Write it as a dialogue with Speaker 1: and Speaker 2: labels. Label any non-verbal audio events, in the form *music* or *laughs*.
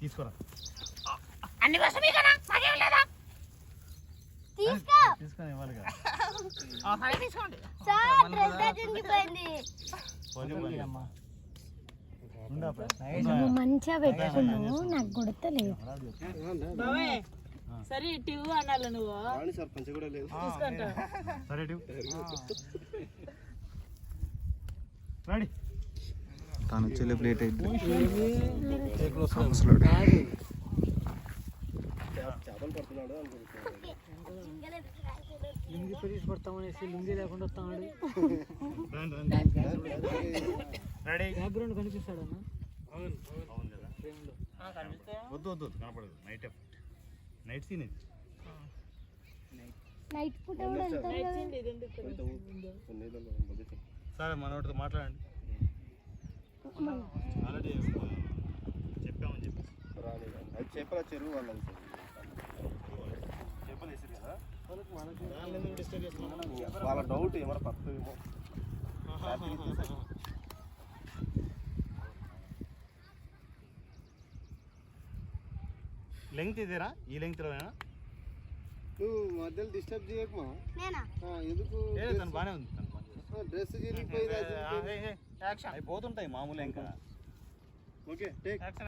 Speaker 1: తీసుకోరా.
Speaker 2: అన్ని కోసం మీకనా మాకేం లేదా?
Speaker 3: తీసుకో.
Speaker 1: తీసుకొని ఇవ్వాలి కదా.
Speaker 2: సరే తీసుకోండి.
Speaker 3: సార్ డ్రెస్
Speaker 1: పోనీ
Speaker 4: మంచిగా పెట్టుకున్నావు. నాకు కొడతలేదు
Speaker 5: సరే ఇటు అనాలి నువ్వు. తీసుకుంటా.
Speaker 1: సరే. రెడీ.
Speaker 6: తను ప్లేట్ అయితే
Speaker 5: లుంగి పెరిగి పడతామనేసి లుంగి లేకుండా వస్తాడు
Speaker 1: రండి, రండి. రెడీ
Speaker 5: బ్యాక్గ్రౌండ్ కనిపిస్తాడు అన్న
Speaker 1: వద్దు వద్దు వద్దు కనపడదు నైట్ ఎఫెక్ట్ నైట్ సీన్ ఇది
Speaker 4: నైట్ కదా
Speaker 1: సరే మనోడితో మాట్లాడండి ఆల్రెడీ చెప్పామని చెప్పేసి
Speaker 7: అది చెప్పరా చెరువు వాళ్ళది
Speaker 1: కదా?
Speaker 7: వాళ్ళ డౌట్ ఏమన్నా ఏమో
Speaker 1: లెంగ్త్ ఇదేనా? ఈ లెంగ్త్లోనేనా
Speaker 7: నువ్వు మధ్యలో డిస్టర్బ్ చేయకమా
Speaker 3: నేనా?
Speaker 7: ఆ, ఎందుకు
Speaker 1: బాగానే ఉంది.
Speaker 7: Dress *laughs* చిరిగిపోయి
Speaker 1: action. అవి పోతుంటాయి మామూలు ఇంకా.
Speaker 7: Okay take
Speaker 1: action